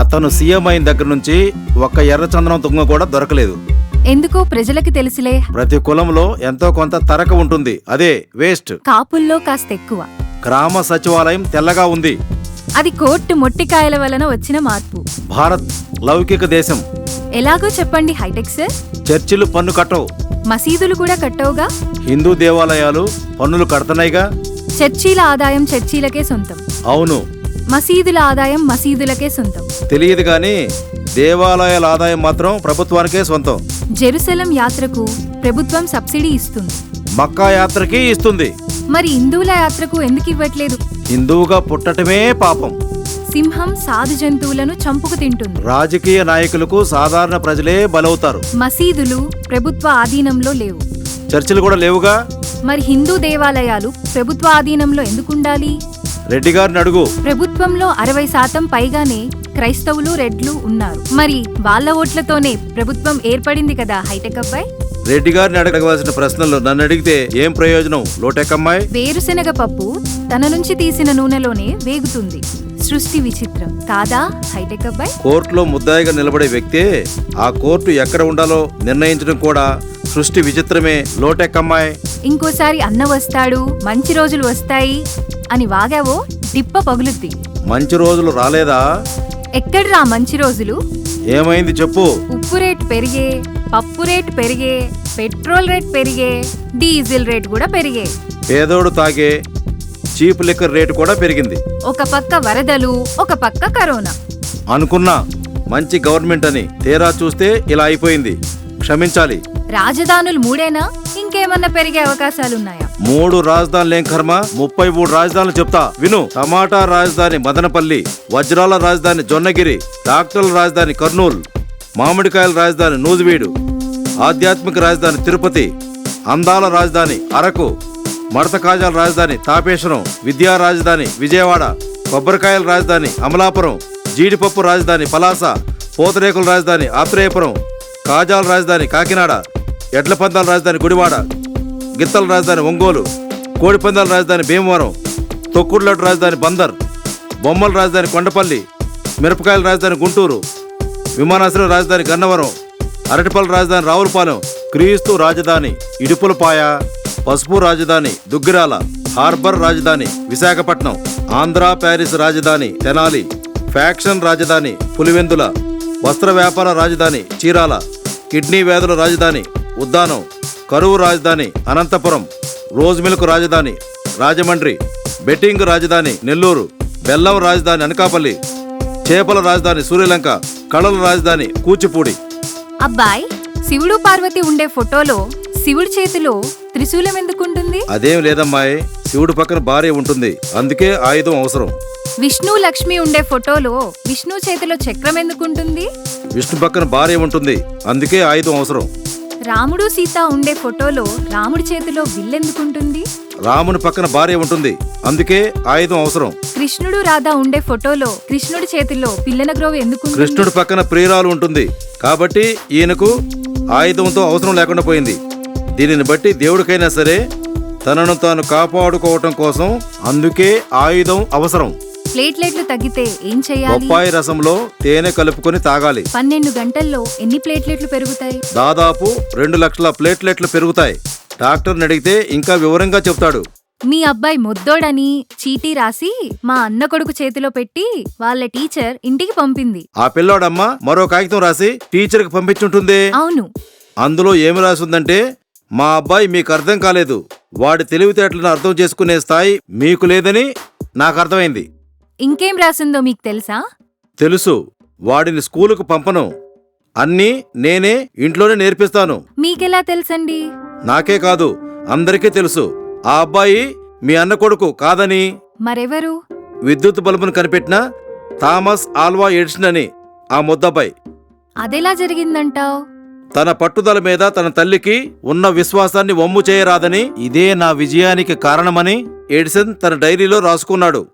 అతను సీఎం అయిన దగ్గర నుంచి ఒక్క ఎర్రచందనం తుంగ కూడా దొరకలేదు. ఎందుకో ప్రజలకి తెలుసులే. ప్రతి కులంలో ఎంతో కొంత తరక ఉంటుంది. అదే వేస్ట్. కాపుల్లో కాస్త ఎక్కువ. గ్రామ సచివాలయం తెల్లగా ఉంది. అది కోర్టు మొట్టికాయల వలన వచ్చిన మార్పు. భారత్ లౌకిక దేశం. ఎలాగో చెప్పండి హైటెక్ సార్? చర్చిలు పన్ను కట్టవు. మసీదులు కూడా కట్టవుగా? హిందూ దేవాలయాలు పన్నులు కడుతున్నాయిగా. చర్చీల ఆదాయం చర్చీలకే సొంతం. అవును. మసీదుల ఆదాయం మసీదులకే సొంతం. తెలియదు కానీ దేవాలయాల ఆదాయం మాత్రం ప్రభుత్వానికే సొంతం. జెరూసలం యాత్రకు ప్రభుత్వం సబ్సిడీ ఇస్తుంది. మక్కా యాత్రకి ఇస్తుంది. మరి హిందువుల యాత్రకు ఎందుకు ఇవ్వట్లేదు? హిందువుగా పుట్టటమే పాపం. సింహం సాధు జంతువులను చంపుకు తింటుంది. రాజకీయ నాయకులకు సాధారణ ప్రజలే బలవుతారు. మసీదులు ప్రభుత్వ ఆధీనంలో లేవు. చర్చిలు కూడా లేవుగా? మరి హిందూ దేవాలయాలు ప్రభుత్వ ఆధీనంలో ఎందుకుండాలి రెడ్డి గారిని అడుగు. ప్రభుత్వంలో అరవై శాతం పైగానే క్రైస్తవులు రెడ్లు ఉన్నారు. మరి వాళ్ళ ఓట్లతోనే ప్రభుత్వం ఏర్పడింది కదా హైటెక్ అబ్బాయి? రెడ్డి గారిని అడగవలసిన ప్రశ్నలు నన్ను అడిగితే ఏం ప్రయోజనం? లోటెక్కమ్మాయి వేరుశెనగ పప్పు తన నుంచి తీసిన నూనెలోనే వేగుతుంది. సృష్టి విచిత్రం. కాదా హైటెక్ అబ్బాయి? కోర్టులో ముద్దాయిగా నిలబడే వ్యక్తే ఆ కోర్టు ఎక్కడ ఉండాలో నిర్ణయించడం కూడా సృష్టి విచిత్రమే. లోటెక్కమ్మాయి ఇంకోసారి అన్న వస్తాడు మంచి రోజులు వస్తాయి. అని వాగావో డిప్ప పగులుద్ది. మంచి రోజులు రాలేదా? ఎక్కడ్రా మంచి రోజులు? ఏమైంది చెప్పు. ఉప్పు రేటు పెరిగే పప్పు రేటు పెరిగే పెట్రోల్ రేట్ పెరిగే డీజిల్ రేట్ కూడా పెరిగే. పేదోడు తాగే చీప్ లిక్కర్ రేటు కూడా పెరిగింది. ఒక పక్క వరదలు ఒక పక్క కరోనా. అనుకున్నా మంచి గవర్నమెంట్ అని తీరా చూస్తే ఇలా అయిపోయింది. క్షమించాలి. రాజధానులు మూడేనా? ఇంకేమన్నా పెరిగే అవకాశాలున్నాయా? మూడు రాజధానులేం కర్మ? ముప్పై మూడు రాజధానులు చెప్తా. విను. టమాటా రాజధాని మదనపల్లి వజ్రాల రాజధాని జొన్నగిరి డాక్టర్ల రాజధాని కర్నూలు మామిడికాయల రాజధాని నూజివీడు ఆధ్యాత్మిక రాజధాని తిరుపతి అందాల రాజధాని అరకు మడత కాజాల రాజధాని తాపేశ్వరం విద్యా రాజధాని విజయవాడ కొబ్బరికాయల రాజధాని అమలాపురం జీడిపప్పు రాజధాని పలాస పూతరేకుల రాజధాని ఆత్రేయపురం కాజాల రాజధాని కాకినాడ ఎడ్లపందాల రాజధాని గుడివాడ గిత్తల రాజధాని ఒంగోలు కోడిపందాల రాజధాని భీమవరం తొక్కుడులట్టు రాజధాని బందర్ బొమ్మల రాజధాని కొండపల్లి మిరపకాయల రాజధాని గుంటూరు విమానాశ్రయం రాజధాని గన్నవరం అరటిపల్లి రాజధాని రావులపాలెం క్రీస్తు రాజధాని ఇడుపులపాయ పసుపు రాజధాని దుగ్గిరాల హార్బర్ రాజధాని విశాఖపట్నం ఆంధ్ర ప్యారిస్ రాజధాని తెనాలి ఫ్యాక్షన్ రాజధాని పులివెందుల వస్త్ర వ్యాపార రాజధాని చీరాల కిడ్నీ వ్యాధుల రాజధాని ఉద్దానం కరువు రాజధాని అనంతపురం రోజ్ మిల్క్ రాజధాని రాజమండ్రి బెట్టింగ్ రాజధాని నెల్లూరు బెల్లం రాజధాని అనకాపల్లి చేపల రాజధాని సూర్యలంక కళల రాజధాని కూచిపూడి. అబ్బాయ్ శివుడు పార్వతి ఉండే ఫోటోలో శివుడి చేతిలో త్రిశూలం ఎందుకుంటుంది? అదేం లేదమ్మాయి శివుడు పక్కన భార్య ఉంటుంది అందుకే ఆయుధం అవసరం. విష్ణు లక్ష్మి ఉండే ఫోటోలో విష్ణు చేతిలో చక్రం ఎందుకుంటుంది? విష్ణు పక్కన భార్య ఉంటుంది అందుకే ఆయుధం అవసరం. రాముడు సీత ఉండే ఫోటోలో రాముడి చేతిలో విల్లెందుకుంటుంది రాముని పక్కన భార్య ఉంటుంది. అందుకే ఆయుధం అవసరం. కృష్ణుడు రాధా ఉండే ఫోటోలో కృష్ణుడి చేతిలో పిల్లన గ్రోవ్ ఎందుకు కృష్ణుడి పక్కన ప్రియురాలు ఉంటుంది. కాబట్టి ఈయనకు ఆయుధంతో అవసరం లేకుండా పోయింది. దీనిని బట్టి దేవుడికైనా సరే తనను తాను కాపాడుకోవటం కోసం అందుకే ఆయుధం అవసరం. ప్లేట్లెట్లు తగ్గితే ఏం చేయాలి? బొప్పాయి రసంలో తేనె కలుపుకొని తాగాలి. పన్నెండు గంటల్లో ఎన్ని ప్లేట్లెట్లు పెరుగుతాయి? దాదాపు రెండు లక్షల ప్లేట్లెట్లు పెరుగుతాయి. డాక్టర్ని అడిగితే ఇంకా వివరంగా చెప్తాడు. మీ అబ్బాయి మొద్దోడని చీటీ రాసి మా అన్న కొడుకు చేతిలో పెట్టి వాళ్ళ టీచర్ ఇంటికి పంపింది. ఆ పిల్లోడమ్మ మరో కాగితం రాసి టీచర్కి పంపించుంటుంది? అవును. అందులో ఏమి రాసిందంటే మా అబ్బాయి మీకు అర్థం కాలేదు. వాడి తెలివితేటలను అర్థం చేసుకునే స్థాయి మీకు లేదని నాకు అర్థమైంది. ఇంకేం రాసిందో మీకు తెలుసా? తెలుసు. వాడిని స్కూలుకు పంపను. అన్నీ నేనే ఇంట్లోనే నేర్పిస్తాను. మీకెలా తెలుసండి? నాకే కాదు అందరికీ తెలుసు. ఆ అబ్బాయి మీ అన్న కొడుకు కాదని. మరెవరు? విద్యుత్ బల్బును కనిపెట్టిన థామస్ ఆల్వా ఎడిషన్ అని ఆ ముద్దబ్బాయి. అదెలా జరిగిందంటావ్? తన పట్టుదల మీద తన తల్లికి ఉన్న విశ్వాసాన్ని వమ్ము చేయరాదని. ఇదే నా విజయానికి కారణమని ఎడిసన్ తన డైరీలో రాసుకున్నాడు.